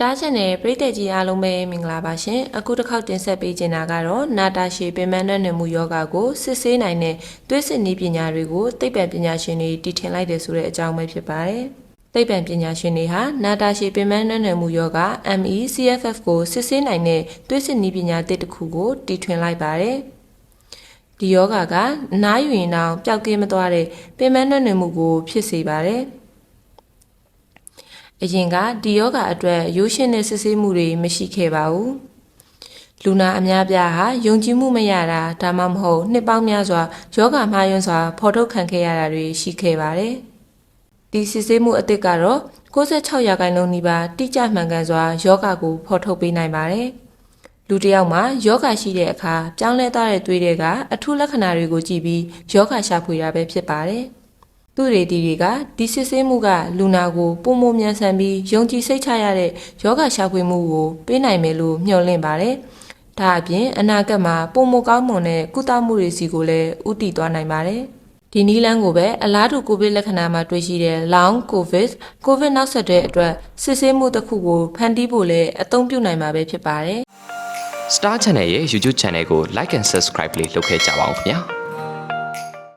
Star Channel ပရိသတ်ကြီးအားလုံးပဲမင်္ဂလာပါရှင်အခုတစ်ခေါက်တင်ဆက်ပေးချင်တာကတော့နာတာရှည်ပင်မနှံ့နယ်မှုယောဂကိုစစ်ဆေးနိုင်တဲ့သွေးစစ်နည်းပညာတွေကိုသိပ္ပံပညာရှင်တွေတီထွင်လိုက်တယ်ဆိုတဲ့အကြောင်းပဲဖြစ်ပါတယ်သိပ္ပံပညာရှင်တွေဟာနာတာရှည်ပင်မနှံ့နယ်မှုယောဂ MECFF ကိုစစ်ဆေးနိုင်တဲ့သွေးစစ်နည်းပညာတစ်တစ်ခုကိုတီထွင်လိုက်ပါတယ်ဒီယောဂကနားယူရင်တောင်ပျောက်ကင်းမသွားတဲ့ပင်မနှံ့နယ်မှုကိုဖြစ်စေပါတယ် အရင်ကဒီယောဂအတွက်ရိုးရှင်းတဲ့စစ်ဆေးမှုတွေမရှိခဲ့ပါဘူး။လူနာအများပြားဟာယုံကြည်မှုမရတာဒါမှမဟုတ်နှစ်ပေါင်းများစွာယောဂမှားယွင်းစွာဖော်ထုတ်ခံခဲ့ရတာတွေရှိခဲ့ပါတယ်။ဒီစစ်ဆေးမှုအသစ်ကတော့96ရာခိုင်နှုန်းနီးပါးတိကျမှန်ကန်စွာယောဂကိုဖော်ထုတ်ပေးနိုင်ပါတယ်။လူတစ်ယောက်မှာယောဂရှိတဲ့အခါပြောင်းလဲသွားတဲ့သွေးတွေကအထူးလက္ခဏာတွေကိုကြည့်ပြီးယောဂရှာဖွေတာပဲဖြစ်ပါတယ်။ သူတွေဒီတွေကဒီစစ်ဆေးမှုကလူနာကိုပုံမမြန်ဆန်ပြီးယုံကြည်စိတ်ချရတဲ့ယောဂရှာဖွေမှုကိုပေးနိုင်မယ်လို့မျှော်လင့်ပါတယ်။ဒါအပြင်အနာဂတ်မှာပုံမကောင်းမွန်တဲ့ကုသမှုတွေစီကိုလည်းဥတည်သွားနိုင်ပါတယ်။ဒီနီလန်းကိုပဲအလားတူကိုဗစ်လက္ခဏာမှာတွေ့ရှိတဲ့ long covid covid နောက်ဆက်တွဲအတွက်စစ်ဆေးမှုတစ်ခုကိုဖန်တီးဖို့လည်းအသုံးပြုနိုင်မှာပဲဖြစ်ပါတယ်။ Star Channel ရဲ့ YouTube Channel ကို Like and Subscribe လေးလုပ်ခဲ့ကြပါဦးခင်ဗျာ